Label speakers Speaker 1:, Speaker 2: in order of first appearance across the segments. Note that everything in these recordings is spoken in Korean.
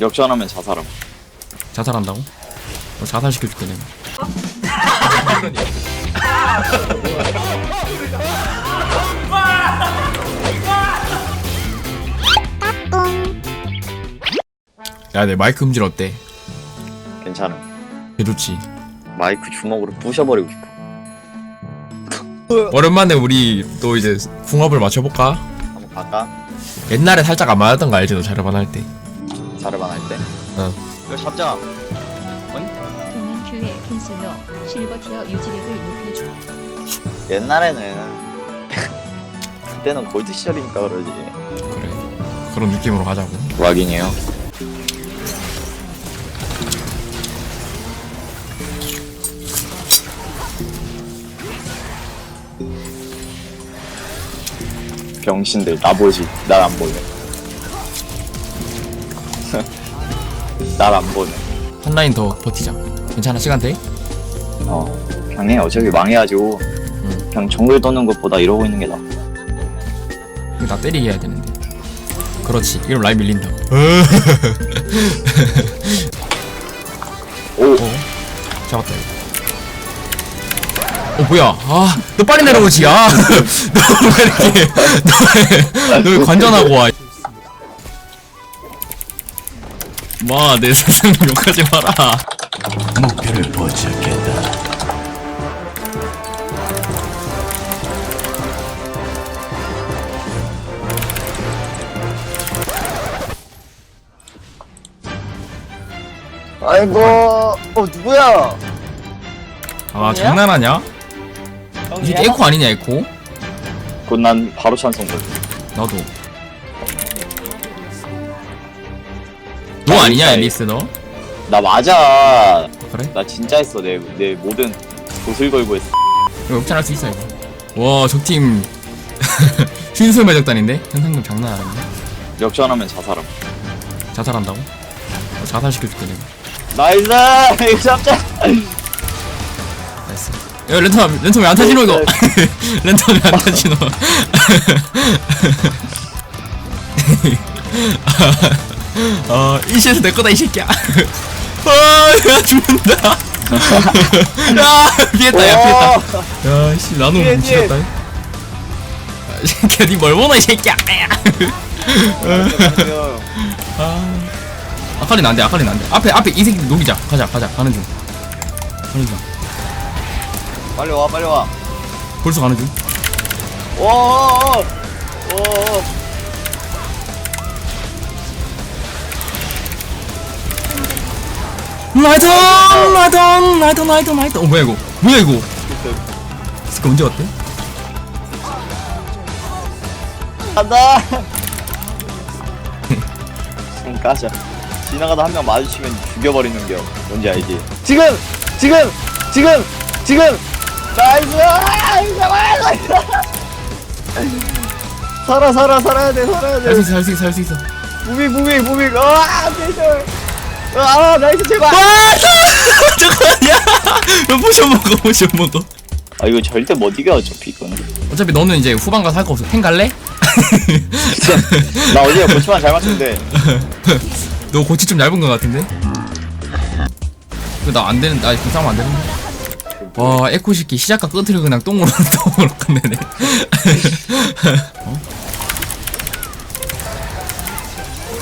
Speaker 1: 역전하면 자살함.
Speaker 2: 자살한다고? 어, 자살시켜줄게 내가 야내 마이크 음질 어때?
Speaker 1: 괜찮음.
Speaker 2: 개 좋지
Speaker 1: 마이크 주먹으로 부셔버리고 싶어.
Speaker 2: 오랜만에 우리 또 이제 궁합을 맞춰볼까?
Speaker 1: 한번 갈까?
Speaker 2: 옛날에 살짝 안 맞았던 거 알지 너 자르반 할때
Speaker 1: 자르반 할 때.
Speaker 2: 어.
Speaker 1: 이거 잡자.
Speaker 3: 동안 큐의 캔슬로 실버 티어 유지력을 높여줘.
Speaker 1: 옛날에는 그때는 골드 시절이니까 그러지.
Speaker 2: 그래 그런 느낌으로 가자고
Speaker 1: 락인이에요. 병신들 나 보지 날 안 보네 날 안 보네.
Speaker 2: 한 라인 더 버티자. 괜찮아 시간 돼?
Speaker 1: 어 그냥 해. 어차피 망해가지고
Speaker 2: 응.
Speaker 1: 그냥 정글 떠는 것보다 이러고 있는 게 나아.
Speaker 2: 이거 나 때리게 해야 되는데. 그렇지. 이러면 라인 밀린다.
Speaker 1: 오.
Speaker 2: 어? 잡았다 이거. 어 뭐야? 아 너 빨리 내려오지. 아 너왜 이렇게 너왜 관전하고 와 와내 세상 욕하지 마라
Speaker 4: 목표를 포착했다.
Speaker 1: 아이고 어 누구야
Speaker 2: 아 장난하냐? 이게 에코 아니냐 에코?
Speaker 1: 그건 난 바로 찬성 걸
Speaker 2: 나도 아니냐 앨리스 너?
Speaker 1: 나 맞아.
Speaker 2: 그래?
Speaker 1: 나 진짜 했어. 내, 내 모든 옷을 걸고 했어.
Speaker 2: 이거 역전할 수 있어 이거. 와 적팀. 흰술 매적단인데? 현상금 장난 아닌데?
Speaker 1: 역전하면 자살함.
Speaker 2: 자살한다고? 어, 자살시켜줄게 내가.
Speaker 1: 나이스! 이거 잡자!
Speaker 2: 나이스. 야 렌터 렌터 왜안 타지노 이거? 렌터 왜안 타지노 아 이시에서 내 거다 이 새끼야. 아 야 죽는다. 야 피했다 야 피했다. 야 씨 나노
Speaker 1: 피해, 피해.
Speaker 2: 미쳤다. 아, 이 새끼야 니뭘 보나 이 새끼야. 아 아칼리는 안돼 아칼리는 안돼 앞에 앞에 이 새끼 녹이자. 가자 가자. 가는 중. 가는 중.
Speaker 1: 빨리 와 빨리 와.
Speaker 2: 벌써 가는 중.
Speaker 1: 오오오
Speaker 2: 라이트 라이트 라이트 라이트 라이트 어 뭐야 이거? 뭐야 이거? 스카 언제 왔대?
Speaker 1: 간다! 좀 까자. 지나가다 한 명 마주치면 죽여버리는 겨 뭔지 알지? 지금! 지금! 지금! 지금! 나이스 나이스 나이스 살아 살아 살아야 돼 살아야 수돼
Speaker 2: 있어 살수 있어 살수 있어.
Speaker 1: 무빙 무빙 무빙. 아 제발 아 나이스 제발.
Speaker 2: 와 잠깐만야 포션 먹어 포션 먹어.
Speaker 1: 아 이거 절대 못 이겨 어차피 이거는.
Speaker 2: 어차피 너는 이제 후반 가서 할 거 없어. 팬 갈래?
Speaker 1: 나 어제 고치만 잘 맞췄는데.
Speaker 2: 너 고치 좀 얇은 거 같은데? 그나 안 되는 나 이거 싸면 안 되는데? 와 에코 시키 시작과 끝을 그냥 똥으로 똥으로 끝내네.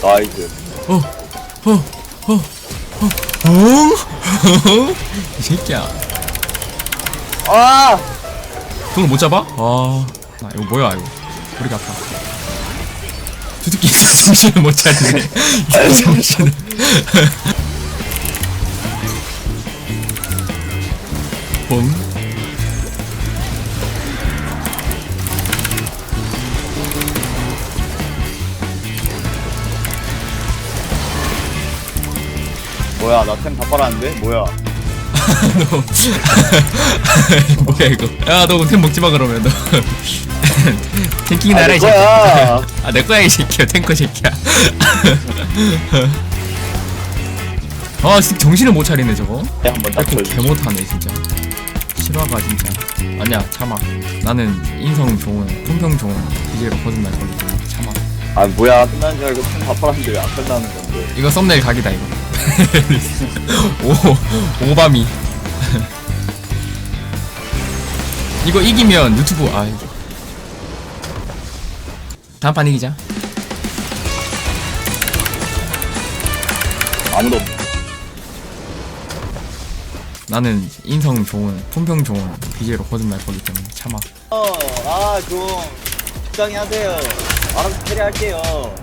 Speaker 1: 나이스.
Speaker 2: 어? 이 새끼야
Speaker 1: 아
Speaker 2: 돈을 못 잡아? 아, 나 이거 뭐야 이거 우리 같다. 저 새끼 정신을 못 차리네. 정신을. 봄.
Speaker 1: 뭐야 나 템 다 빨았는데 뭐야
Speaker 2: 너. 뭐야 이거? 야, 너 템 먹지 마 그러면 너. 탱킹
Speaker 1: 아,
Speaker 2: 나라 내이 새끼야.
Speaker 1: 거야.
Speaker 2: 아, 내 거야 이 새끼야. 탱커 새끼야. 아, 진짜 정신을 못 차리네 저거.
Speaker 1: 한번 딱
Speaker 2: 에코
Speaker 1: 보여줘
Speaker 2: 개 못하네 진짜 실화가 진짜 아니야 참아 나는 인성 좋은 품평 좋은 BJ로 거짓말 걸리고 참아
Speaker 1: 아 뭐야 끝나는 줄 알고 총다 팔았는데 왜 안 끝나는 건데
Speaker 2: 이거 썸네일 각이다 이거 오 오바미. 이거 이기면 유튜브 아 이거. 다음 판 이기자.
Speaker 1: 아무도 없네.
Speaker 2: 나는 인성 좋은 품평 좋은 BJ로 거짓말 거기 때문에 참아.
Speaker 1: 어 아 좀 적당히 하세요. 알아서 캐리할게요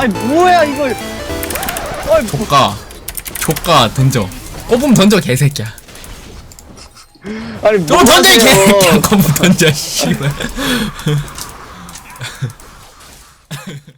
Speaker 1: 아니 뭐야 이걸. 아니 뭐.
Speaker 2: 조까 조까 던져. 꼬붐 던져 개새끼야.
Speaker 1: 아니 또뭐
Speaker 2: 던져 이
Speaker 1: 하세요?
Speaker 2: 개새끼야. 꼬붐 던져 씨발